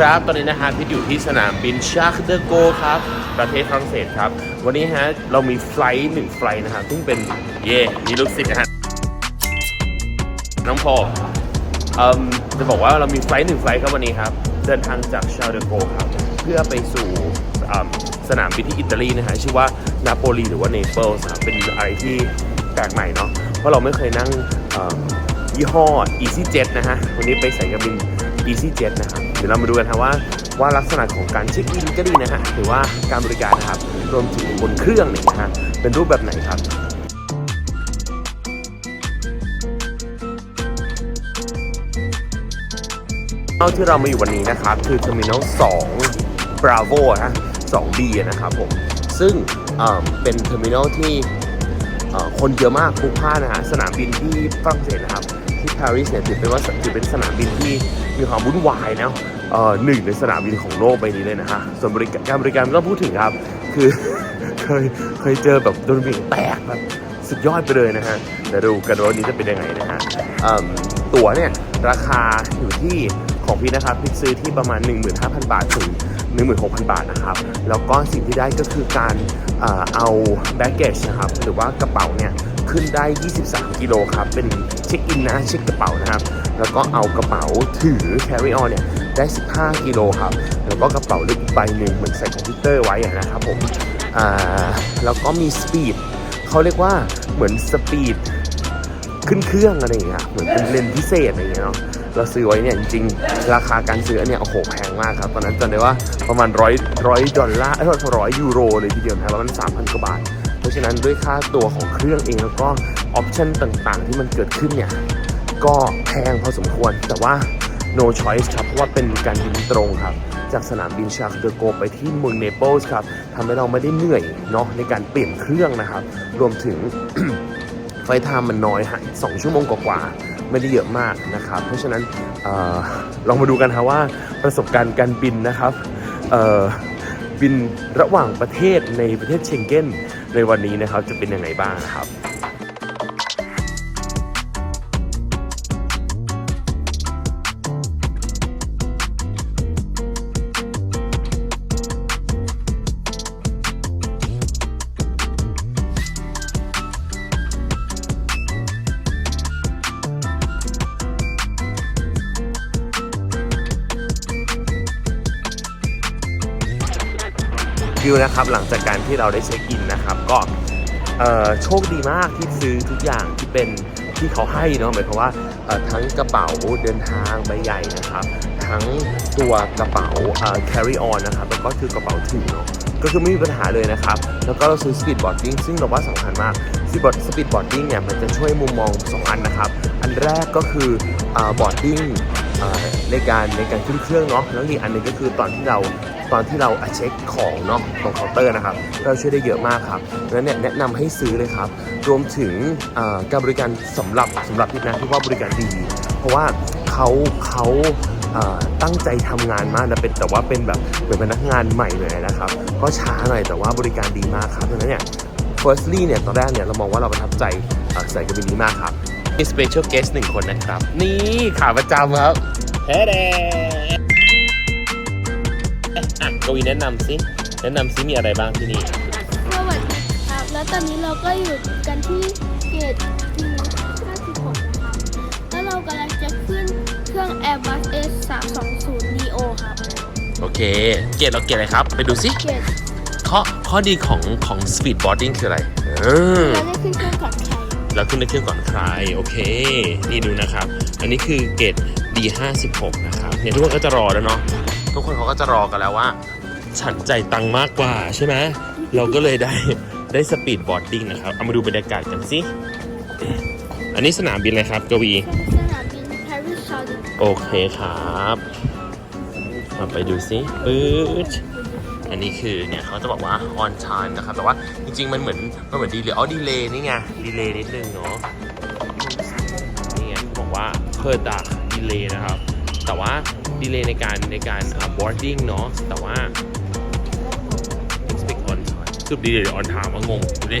ครับตอนนี้นะฮะที่อยู่ที่สนามบินชาร์คเดโกครับ ประเทศฝรั่งเศสครับ วันนี้ฮะเรามีไฟล์หนึ่งไฟล์นะครับซึ่งเป็นเย่มีลูกศิษย์นะฮะน้องพอเอ่มจะบอกว่าเรามีไฟล์หนึ่งไฟล์ครับวันนี้ครับ เดินทางจากชาร์เดโกครับ เพื่อไปสู่สนามบินที่อิตาลีนะฮะชื่อว่านาโปลีหรือว่าเนเปิลส์ครับเป็นอะไรที่แปลกใหม่เนาะเพราะเราไม่เคยนั่งยี่ห้อ EasyJet นะฮะวันนี้ไปสายการบิน EasyJet นะครับ ดี๋ยวเรามาดูกันครับว่าว่าลักษณะของการเช็คอินก็ดีนะฮะหรือว่าการบริการนะครับรวมถึงบนเครื่องเนี่ยนะฮะเป็นรูปแบบไหนครับเท่าที่เรามาอยู่วันนี้นะครับ คือ Terminal 2 Bravo นะ 2B นะครับผม ซึ่งเอ่อเป็น Terminal ที่คนเยอะมากพลุกพล่านนะฮะสนามบินที่ฝรั่งเศสนะครับ ที่ปารีสเนี่ยถือเป็นว่าถือเป็นสนามบินที่มีความวุ่นวายนะเอ่อหนึ่งในสนามบินของโลกใบนี้เลยนะฮะส่วนบริการการบริการไม่ต้องพูดถึงครับคือเคยเคยเจอแบบโดนบี่งแตกแบบสุดยอดไปเลยนะฮะเดี๋ยวดูกันว่าวันนี้จะเป็นยังไงนะฮะตั๋วเนี่ยราคาอยู่ที่ของพี่นะครับพี่ซื้อที่ประมาณ 15,000 บาทถึง16,000 บาทนะครับ แล้วก็สิ่งที่ได้ก็คือการเอ่อเอาแบ็กเกจนะครับ หรือว่ากระเป๋าเนี่ย ขึ้นได้ 23 กิโลครับ เป็นเช็คอินนะเช็คกระเป๋านะครับ แล้วก็เอากระเป๋าถือ carry on เนี่ยได้ 15 กิโลครับ แล้วก็กระเป๋าเล็กอีกใบหนึ่งเหมือนใส่คอมพิวเตอร์ไว้นะครับผมอ่าแล้วก็มีสปีดเขาเรียกว่าเหมือนสปีดขึ้นเครื่องอะไรอย่างเงี้ยเหมือนเป็นเลนพิเศษอะไรอย่างเงี้ยเนาะเราซื้อไว้เนี่ยจริงๆราคาการซื้อเนี่ยโอ้โหแพงมากครับ ตอนนั้นจำได้ว่าประมาณร้อยร้อยดอลลาร์เอ้ยร้อยยูโรเลยทีเดียวนะประมาณสามพันกว่าบาทะฉะนั้นด้วยค่าตัวของเครื่องเองแล้วก็ออปชันต่างๆ ที่มันเกิดขึ้นเนี่ย ก็แพงพอสมควร แต่ว่า no choice ครับเพราะว่าเป็นการบินตรงครับ จากสนามบินชาร์คเดโกไปที่เมืองเนเปิลส์ครับทำให้เราไม่ได้เหนื่อยเนาะในการเปลี่ยนเครื่องนะครับ รวมถึงไฟล์ไทม์มันน้อยฮะสองชั่วโมงกว่าๆไม่ได้เยอะมากนะครับ เพราะฉะนั้นออลองมาดูกันครับว่าประสบการณ์การบินนะครับ บินระหว่างประเทศในประเทศเชงเก้นในวันนี้นะครับจะเป็นยังไงบ้างนะครับ วิวนะครับหลังจากการที่เราได้เช็คอินนะครับก็โชคดีมากที่ซื้อทุกอย่างที่เป็นที่เขาให้เนาะหมายความว่าทั้งกระเป๋าเดินทางใบใหญ่นะครับทั้งตัวกระเป๋า carry on นะครับแล้วก็คือกระเป๋าถือเนาะก็คือไม่มีปัญหาเลยนะครับ แล้วก็เราซื้อ speed boarding ซึ่งเราว่าสำคัญมาก speed speed boarding เนี่ยมันจะช่วยมุมมองสองอันนะครับ อันแรกก็คือ boarding ในการในการขึ้นเครื่องเนาะแล้วอีกอันหนึงก็คือตอนที่เราตอนที่เราเช็คของเนาะตรงเคาน์เตอร์นะครับเราช่วยได้เยอะมากครับดังนั้นเนี่ยแนะนำให้ซื้อเลยครับ รวมถึงการบริการสำหรับสำหรับพี่นะที่ว่าบริการดี เพราะว่าเขาเขาตั้งใจทำงานมากนะเป็นแต่ว่าเป็นแบบเหมือนพนักงานใหม่เลยนะครับ ก็ช้าหน่อยแต่ว่าบริการดีมากครับดังนั้นเนี่ย firstly เนี่ยตอนแรกเนี่ยเรามองว่าเราประทับใจเอ่อสายการบินนี้มากครับ มี special guest หนึ่งคนนะครับ นี่ขาประจำครับแท้แดอะกวีแนะนำสิแนะนำสิมีอะไรบ้างที่นี่ สวัสดีครับ แล้วตอนนี้เราก็อยู่กันที่เกตที่56นะครับแล้วเรากำลังจะขึ้นเครื่อง Airbus S 3 2 0 Neo ครับ โอเค เกรดเราเกรดอะไรครับ ไปดูสิเกตข้อข้อดีของของ speed boarding คืออะไรเออ เราได้ขึ้นเครื่อง ก่อนใครเราขึ้นในเครื่องก่อนใครโอเค นี่ดูนะครับ อันนี้คือเกรด D56 นะครับเนี่ยทุกคนก็จะรอแล้วเนาะทุกคนเขาก็จะรอกันแล้วว่า ฉันใจายตังค์มากกว่าใช่ไหมเราก็เลยได้ได้สปีดบอร์ดดิ้งนะครับ เอามาดูบรรยากาศกันสิ อันนี้สนามบินอะไรครับกวีเป็นสนามบิน Paris Charles โอเคครับมาไปดูสิปื๊ดอันนี้คือเนี่ยเขาจะบอกว่า on time นะครับ แต่ว่าจริงๆ มันเหมือน มันเหมือนดีเลยอ๋อดีเลยนี่ไงดีเลยนิดนึงเนาะนี่ไงเขาบอกว่าเพิ่มดาดีเลยนะครับ แต่ว่าดีเลยในการในการอ่า boarding เนาะแต่ว่า expect on time สรุปดีเลย on time ว่างงดูดิ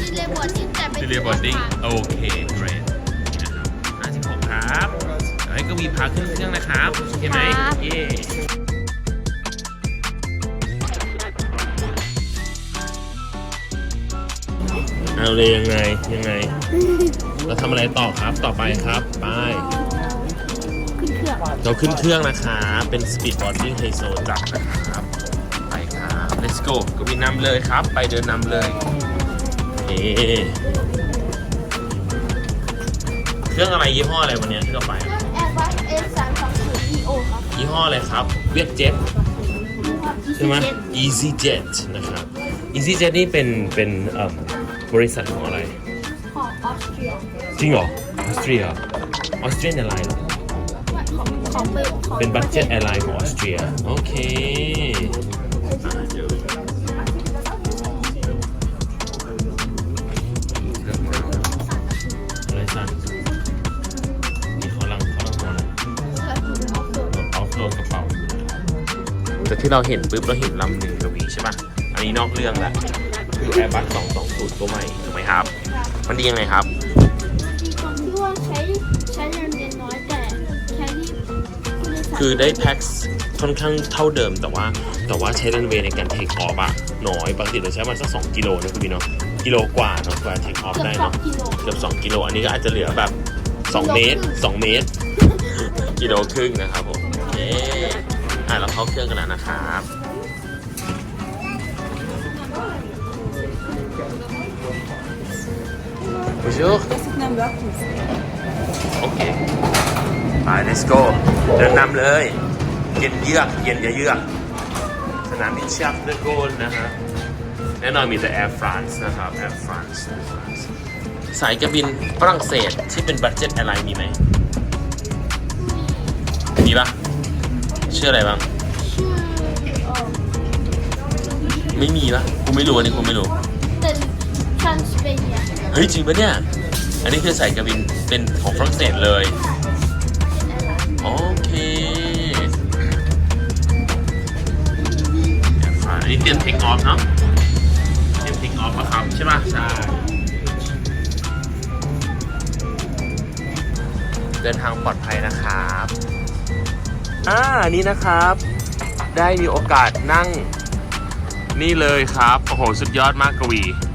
ดีเลยบอร์ดดิ้งแต่เป็นดีเลย boarding โอเค great นี่นะครับ56ครับเดี๋ยวให้กวีวีพาขึ้นเครื่องนะครับโอเคไหมครับเย่ เอาเลยยังไงยังไง เราทำอะไรต่อครับต่อไปครับไปขึ้นเครื่องเราขึ้นเครื่องนะครับเป็น speed boarding ไฮโซจัดนะครับ ไปครับ let's go กวินนำเลยครับ ไปเดินนำเลยเอเครื่องอะไรยี่ห้ออะไรวันเนี้ยที่เราไปเครื่อง Airbus A320 EO ครับยี่ห้ออะไรครับเวียดเจ็ตใช่ไหม EasyJet EasyJet นะครับ EasyJet นี่เป็นเป็นเอิ่ม บริษัทของอะไร ของออสเตรียจริงเหรอ ออสเตรีย ออสเตรียนแอร์ไลน์เหรอ ของของเป็นของเป็นบัตเจ็ตแอร์ไลน์ของออสเตรีย โอเคอ่าเดี๋ยวอะไรสั่นมีเขาลังเขาลังอะไรออฟโหลดกระเป๋าอยู่นะครับแต่ที่เราเห็นปุ๊บเราเห็นลำหนึ่งกวีใช่ปะอันนี้นอกเรื่องละ คือ Airbus 220 ตัวใหม่ถูกไหมครับ มันดียังไงครับดีตรงที่ว่าใช้ใช้แรงเรียนน้อยแต่ใช้ที่ผู้โดยสารคือได้แพ็คค่อนข้างเท่าเดิมแต่ว่า แต่ว่าใช้รันเวย์ในการเทคออฟอะน้อยปกติเราใช้มันสัก 2 กิโลนะคุณพี่เนาะกิโลกว่าเนาะกว่าเทคออฟเกือบได้สองเนาะกิโล เกือบ 2 กิโล อันนี้ก็อาจจะเหลือแบบ 2 เมตร 2 เมตร กิโลครึ่งนะครับผมโอเคอะเราเข้าเครื่องกันแล้วนะครับ Bonjour. Ok. ไป let's go เดินนำเลย เย็นเยือก เย็นอย่าเยือก สนามบินชาร์ปเดอโกลนะฮะ แน่นอนมีแต่ Air France นะครับ Air France Air France สายการบินฝรั่งเศสที่เป็นบัตเจ็ตแอร์ไลน์มีไหม มีปะชื่ออะไรบ้าง ไม่มีปะกูไม่รู้อันนี้กูไม่รู้ ทรานสเปเนียเฮ้ยจริงปะเนี่ย อันนี้คือสายการบินเป็นของฝรั่งเศสเลยโอเคอันนี้เตรียมเทคออฟเนาะเตรียมเทคออฟมาครับใช่ป่ะใช่เดินทางปลอดภัยนะครับอ่าอันนี้นะครับ ได้มีโอกาสนั่ง นี่เลยครับ โอ้โห สุดยอดมากกวีเ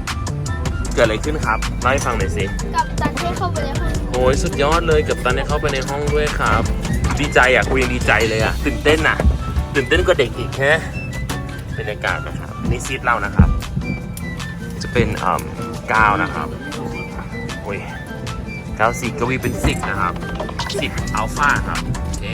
กิดอะไรขึ้นครับเล่าให้ฟังหน่อยสิกับตันให้เข้าไปในห้องโอ้ยสุดยอดเลยกับตันได้เข้าไปในห้องด้วยครับ ดีใจอะกูยังดีใจเลยอะตื่นเต้นอะตื่นเต้นกว่าเด็กอีกแค่บรรยากาศนะครับนี่ซีทเรานะครับ จะเป็นอ่าเก้านะครับโอ้ยเก้าสี่กวีเป็นสิบนะครับสิบอัลฟาครับโอเค